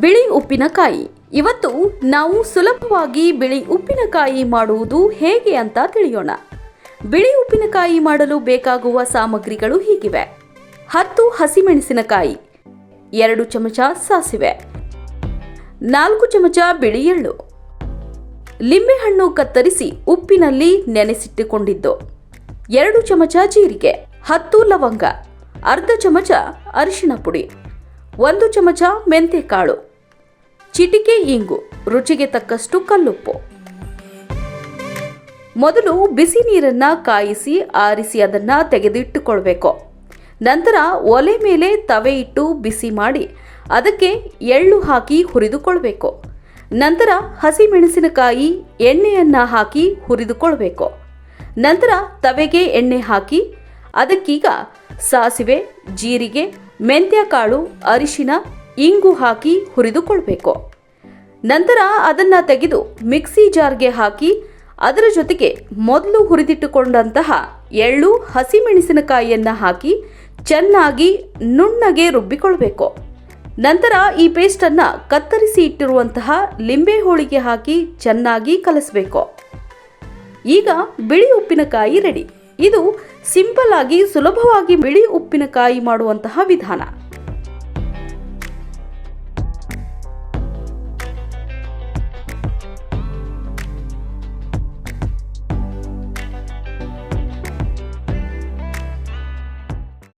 ಬಿಳಿ ಉಪ್ಪಿನಕಾಯಿ. ಇವತ್ತು ನಾವು ಸುಲಭವಾಗಿ ಬಿಳಿ ಉಪ್ಪಿನಕಾಯಿ ಮಾಡುವುದು ಹೇಗೆ ಅಂತ ತಿಳಿಯೋಣ. ಬಿಳಿ ಉಪ್ಪಿನಕಾಯಿ ಮಾಡಲು ಬೇಕಾಗುವ ಸಾಮಗ್ರಿಗಳು ಹೀಗಿವೆ. ಹತ್ತು ಹಸಿಮೆಣಸಿನಕಾಯಿ, ಎರಡು ಚಮಚ ಸಾಸಿವೆ, ನಾಲ್ಕು ಚಮಚ ಬಿಳಿ ಎಳ್ಳು. ಲಿಂಬೆಹಣ್ಣು ಕತ್ತರಿಸಿ ಉಪ್ಪಿನಲ್ಲಿ ನೆನೆಸಿಟ್ಟುಕೊಂಡಿದ್ದು. ಎರಡು ಚಮಚ ಜೀರಿಗೆ, ಹತ್ತು ಲವಂಗ, ಅರ್ಧ ಚಮಚ ಅರಿಶಿನ ಪುಡಿ, ಒಂದು ಚಮಚ ಮೆಂತೆಕಾಳು. ಚಿಟಿಕೆ ಇಂಗು, ರುಚಿಗೆ ತಕ್ಕಷ್ಟು ಕಲ್ಲುಪ್ಪು. ಮೊದಲು ಬಿಸಿ ನೀರನ್ನ ಕಾಯಿಸಿ, ಆರಿಸಿ ಅದನ್ನ ತೆಗೆದಿಟ್ಟುಕೊಳ್ಬೇಕು. ನಂತರ ಒಲೆ ಮೇಲೆ ತವೆ ಇಟ್ಟು ಬಿಸಿ ಮಾಡಿ, ಅದಕ್ಕೆ ಎಳ್ಳು ಹಾಕಿ ಹುರಿದುಕೊಳ್ಬೇಕು. ನಂತರ ಹಸಿಮೆಣಸಿನಕಾಯಿ ಎಣ್ಣೆಯನ್ನ ಹಾಕಿ ಹುರಿದುಕೊಳ್ಬೇಕು. ನಂತರ ತವೆಗೆ ಎಣ್ಣೆ ಹಾಕಿ, ಅದಕ್ಕೀಗ ಸಾಸಿವೆ, ಜೀರಿಗೆ, ಮೆಂತ್ಯಕಾಳು, ಅರಿಶಿನ ಇಂಗು ಹಾಕಿ ಹುರಿದುಕೊಳ್ಬೇಕು. ನಂತರ ಅದನ್ನ ತೆಗೆದು ಮಿಕ್ಸಿ ಜಾರ್ಗೆ ಹಾಕಿ ಅದರ ಜೊತೆಗೆ ಮೊದಲು ಹುರಿದಿಟ್ಟುಕೊಂಡಂತಹ ಎಳ್ಳು, ಹಸಿಮೆಣಸಿನಕಾಯಿಯನ್ನು ಹಾಕಿ ಚೆನ್ನಾಗಿ ನುಣ್ಣಗೆ ರುಬ್ಬಿಕೊಳ್ಬೇಕು. ನಂತರ ಈ ಪೇಸ್ಟನ್ನು ಕತ್ತರಿಸಿ ಇಟ್ಟಿರುವಂತಹ ಲಿಂಬೆ ಹೋಳಿಗೆ ಹಾಕಿ ಚೆನ್ನಾಗಿ ಕಲಸಬೇಕು. ಈಗ ಬಿಳಿ ಉಪ್ಪಿನಕಾಯಿ ರೆಡಿ. ಇದು ಸಿಂಪಲ್ ಆಗಿ ಸುಲಭವಾಗಿ ಬಿಳಿ ಉಪ್ಪಿನಕಾಯಿ ಮಾಡುವಂತಹ ವಿಧಾನ.